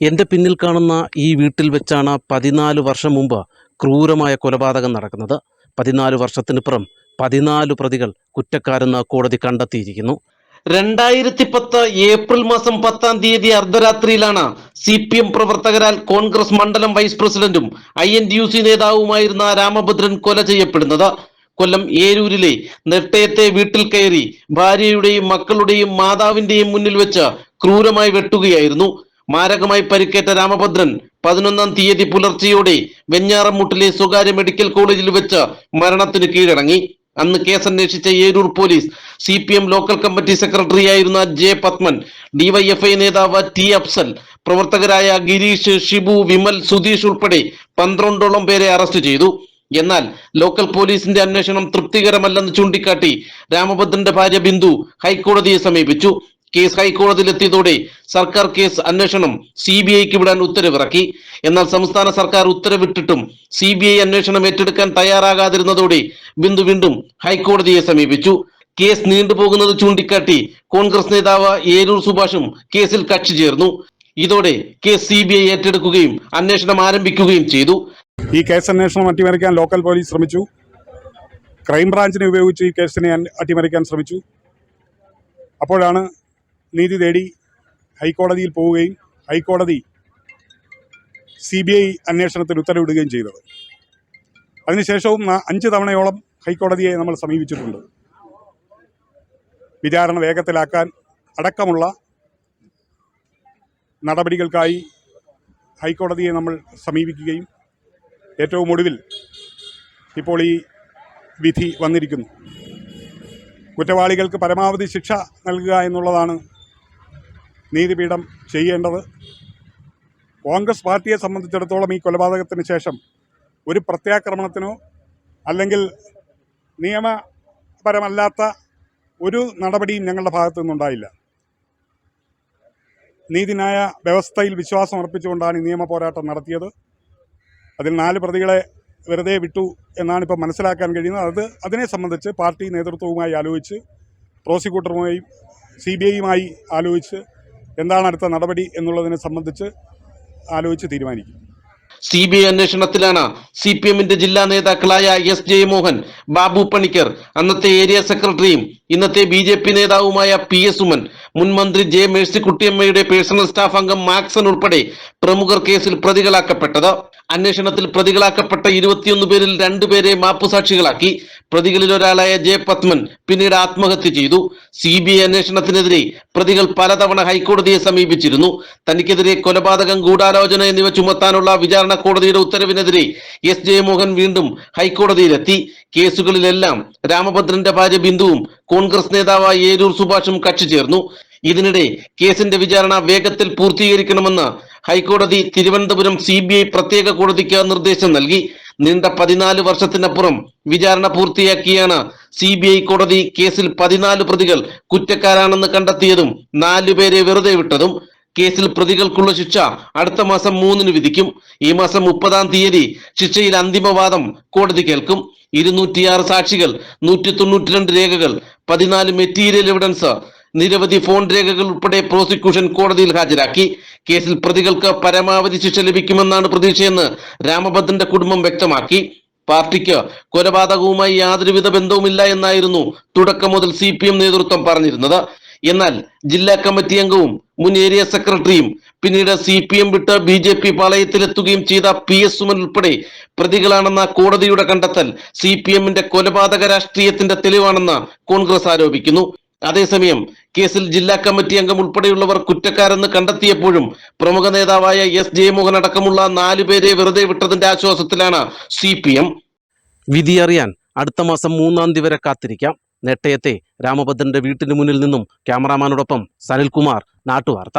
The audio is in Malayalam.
എന്റെ പിന്നിൽ കാണുന്ന ഈ വീട്ടിൽ വെച്ചാണ് പതിനാല് വർഷം മുമ്പ് ക്രൂരമായ കൊലപാതകം നടക്കുന്നത്. പതിനാല് വർഷത്തിനിപ്പുറം പതിനാല് പ്രതികൾ കുറ്റക്കാരെന്ന് കോടതി കണ്ടെത്തിയിരിക്കുന്നു. രണ്ടായിരത്തി പത്ത് ഏപ്രിൽ മാസം പത്താം തീയതി അർദ്ധരാത്രിയിലാണ് സി പി എം പ്രവർത്തകരാൽ കോൺഗ്രസ് മണ്ഡലം വൈസ് പ്രസിഡന്റും I N T U C നേതാവുമായിരുന്ന Ramabhadran കൊല ചെയ്യപ്പെടുന്നത്. കൊല്ലം ഏരൂരിലെ നെട്ടയത്തെ വീട്ടിൽ കയറി ഭാര്യയുടെയും മക്കളുടെയും മാതാവിന്റെയും മുന്നിൽ വെച്ച് ക്രൂരമായി വെട്ടുകയായിരുന്നു. മാരകമായി പരിക്കേറ്റ രാമഭദ്രൻ പതിനൊന്നാം തീയതി പുലർച്ചെയോടെ വെഞ്ഞാറമൂട്ടിലെ സ്വകാര്യ മെഡിക്കൽ കോളേജിൽ വെച്ച് മരണത്തിന് കീഴടങ്ങി. അന്ന് കേസന്വേഷിച്ച Eroor police C P M local committee സെക്രട്ടറിയായിരുന്ന ജെ പത്മൻ ഡിവൈഎഫ്ഐ നേതാവ് ടി അഫ്സൽ പ്രവർത്തകരായ ഗിരീഷ് ഷിബു വിമൽ സുധീഷ് ഉൾപ്പെടെ പന്ത്രണ്ടോളം പേരെ അറസ്റ്റ് ചെയ്തു. എന്നാൽ ലോക്കൽ പോലീസിന്റെ അന്വേഷണം തൃപ്തികരമല്ലെന്ന് ചൂണ്ടിക്കാട്ടി രാമഭദ്രന്റെ ഭാര്യ ബിന്ദു ഹൈക്കോടതിയെ സമീപിച്ചു. കേസ് ഹൈക്കോടതിയിലെത്തിയതോടെ സർക്കാർ കേസ് അന്വേഷണം സി ബി ഐക്ക് വിടാൻ ഉത്തരവിറക്കി. എന്നാൽ സംസ്ഥാന സർക്കാർ ഉത്തരവിട്ടിട്ടും സി ബി ഐ അന്വേഷണം ഏറ്റെടുക്കാൻ തയ്യാറാകാതിരുന്നതോടെ ബിന്ദു വീണ്ടും ഹൈക്കോടതിയെ സമീപിച്ചു. കേസ് നീണ്ടുപോകുന്നത് ചൂണ്ടിക്കാട്ടി കോൺഗ്രസ് നേതാവ് ഏരൂർ സുഭാഷും കേസിൽ കക്ഷി ചേർന്നു. ഇതോടെ കേസ് സി ബി ഐ ഏറ്റെടുക്കുകയും അന്വേഷണം ആരംഭിക്കുകയും ചെയ്തു. ഈ കേസ് അന്വേഷണം അട്ടിമറിക്കാൻ ലോക്കൽ പോലീസ് ശ്രമിച്ചു. ക്രൈംബ്രാഞ്ചിനെ ഉപയോഗിച്ച് ഈ കേസിനെ അട്ടിമറിക്കാൻ ശ്രമിച്ചു. അപ്പോഴാണ് നീതി തേടി ഹൈക്കോടതിയിൽ പോവുകയും ഹൈക്കോടതി സി ബി ഐ അന്വേഷണത്തിന് ഉത്തരവിടുകയും ചെയ്തത്. അതിനുശേഷവും അഞ്ച് തവണയോളം ഹൈക്കോടതിയെ നമ്മൾ സമീപിച്ചിട്ടുണ്ട്. വിചാരണ വേഗത്തിലാക്കാൻ അടക്കമുള്ള നടപടികൾക്കായി ഹൈക്കോടതിയെ നമ്മൾ സമീപിക്കുകയും ഏറ്റവും ഒടുവിൽ ഇപ്പോൾ ഈ വിധി വന്നിരിക്കുന്നു. കുറ്റവാളികൾക്ക് പരമാവധി ശിക്ഷ നൽകുക എന്നുള്ളതാണ് നീതിപീഠം ചെയ്യേണ്ടത്. കോൺഗ്രസ് പാർട്ടിയെ സംബന്ധിച്ചിടത്തോളം ഈ കൊലപാതകത്തിന് ശേഷം ഒരു പ്രത്യാക്രമണത്തിനോ അല്ലെങ്കിൽ നിയമപരമല്ലാത്ത ഒരു നടപടിയും ഞങ്ങളുടെ ഭാഗത്തു നിന്നുണ്ടായില്ല. നീതിന്യായ വ്യവസ്ഥയിൽ വിശ്വാസം അർപ്പിച്ചുകൊണ്ടാണ് ഈ നിയമ പോരാട്ടം നടത്തിയത്. അതിൽ നാല് പ്രതികളെ വെറുതെ വിട്ടു എന്നാണ് ഇപ്പോൾ മനസ്സിലാക്കാൻ കഴിയുന്നത്. അത് അതിനെ സംബന്ധിച്ച് പാർട്ടി നേതൃത്വവുമായി ആലോചിച്ച് പ്രോസിക്യൂട്ടറുമായി സി ബി ഐയുമായി ആലോചിച്ച് എന്താണ് അടുത്ത നടപടി എന്നുള്ളതിനെ സംബന്ധിച്ച് ആലോചിച്ച് തീരുമാനിക്കും. സി ബി ഐ അന്വേഷണത്തിലാണ് സി പി എമ്മിന്റെ ജില്ലാ നേതാക്കളായ എസ് ജയമോഹൻ ബാബു പണിക്കർ അന്നത്തെ ഏരിയ സെക്രട്ടറിയും ഇന്നത്തെ ബി ജെ പി നേതാവുമായ പി എസ് ഉമൻ മുൻ മന്ത്രി ജെ മേഴ്സിക്കുട്ടിയമ്മയുടെ പേഴ്സണൽ സ്റ്റാഫ് അംഗം മാക്സൺ ഉൾപ്പെടെ പ്രമുഖർ കേസിൽ പ്രതികളാക്കപ്പെട്ടത്. അന്വേഷണത്തിൽ പ്രതികളാക്കപ്പെട്ട ഇരുപത്തിയൊന്ന് പേരിൽ രണ്ടുപേരെ മാപ്പുസാക്ഷികളാക്കി. പ്രതികളിൽ ഒരാളായ ജെ പത്മൻ പിന്നീട് ആത്മഹത്യ ചെയ്തു. സി ബി ഐ അന്വേഷണത്തിനെതിരെ പ്രതികൾ പലതവണ ഹൈക്കോടതിയെ സമീപിച്ചിരുന്നു. തനിക്കെതിരെ കൊലപാതകം ഗൂഢാലോചന എന്നിവ ചുമത്താനുള്ള വിചാരണ കോടതിയുടെ ഉത്തരവിനെതിരെ എസ് ജയമോഹൻ വീണ്ടും ഹൈക്കോടതിയിലെത്തി. കേസുകളിലെല്ലാം രാമഭദ്രന്റെ ഭാര്യ ബിന്ദുവും കോൺഗ്രസ് നേതാവായ ഏരൂർ സുഭാഷും കക്ഷി ചേർന്നു. ഇതിനിടെ കേസിന്റെ വിചാരണ വേഗത്തിൽ പൂർത്തീകരിക്കണമെന്ന് ഹൈക്കോടതി തിരുവനന്തപുരം സി ബി ഐ പ്രത്യേക കോടതിക്ക് നിർദ്ദേശം നൽകി. നീണ്ട പതിനാല് വർഷത്തിനപ്പുറം വിചാരണ പൂർത്തിയാക്കിയാണ് സി ബി ഐ കോടതി കേസിൽ പതിനാല് പ്രതികൾ കുറ്റക്കാരാണെന്ന് കണ്ടെത്തിയതും നാലുപേരെ വെറുതെ വിട്ടതും. കേസിൽ പ്രതികൾക്കുള്ള ശിക്ഷ അടുത്ത മാസം മൂന്നിന് വിധിക്കും. ഈ മാസം മുപ്പതാം തീയതി ശിക്ഷയിൽ അന്തിമവാദം കോടതി കേൾക്കും. ഇരുന്നൂറ്റിയാറ് സാക്ഷികൾ നൂറ്റി തൊണ്ണൂറ്റിരണ്ട് രേഖകൾ പതിനാല് മെറ്റീരിയൽ എവിഡൻസ് നിരവധി ഫോൺ രേഖകൾ ഉൾപ്പെടെ പ്രോസിക്യൂഷൻ കോടതിയിൽ ഹാജരാക്കി. കേസിൽ പ്രതികൾക്ക് പരമാവധി ശിക്ഷ ലഭിക്കുമെന്നാണ് പ്രതീക്ഷയെന്ന് രാമഭദ്രന്റെ കുടുംബം വ്യക്തമാക്കി. പാർട്ടിക്ക് കൊലപാതകവുമായി യാതൊരുവിധ ബന്ധവുമില്ല എന്നായിരുന്നു തുടക്കം മുതൽ സി നേതൃത്വം പറഞ്ഞിരുന്നത്. എന്നാൽ ജില്ലാ കമ്മിറ്റി അംഗവും മുൻ ഏരിയ സെക്രട്ടറിയും പിന്നീട് സി പി എം വിട്ട് ബി ജെ പി പാളയത്തിലെത്തുകയും ചെയ്ത പി എസ് സുമൻ ഉൾപ്പെടെ പ്രതികളാണെന്ന കോടതിയുടെ കണ്ടെത്തൽ സി പി എമ്മിന്റെ കൊലപാതക രാഷ്ട്രീയത്തിന്റെ തെളിവാണെന്ന് കോൺഗ്രസ് ആരോപിക്കുന്നു. അതേസമയം കേസിൽ ജില്ലാ കമ്മിറ്റി അംഗം ഉൾപ്പെടെയുള്ളവർ കുറ്റക്കാരെന്ന് കണ്ടെത്തിയപ്പോഴും പ്രമുഖ നേതാവായ എസ് ജയമോഹൻ അടക്കമുള്ള നാലുപേരെ വെറുതെ വിട്ടതിന്റെ ആശ്വാസത്തിലാണ് സി പി എം. വിധി അറിയാൻ അടുത്ത മാസം മൂന്നാം തീയതി വരെ കാത്തിരിക്കാം. നെട്ടയത്തെ രാമഭദ്രന്റെ വീട്ടിന് മുന്നിൽ നിന്നും ക്യാമറാമാനോടൊപ്പം സനിൽകുമാർ നാട്ടുവാർത്ത.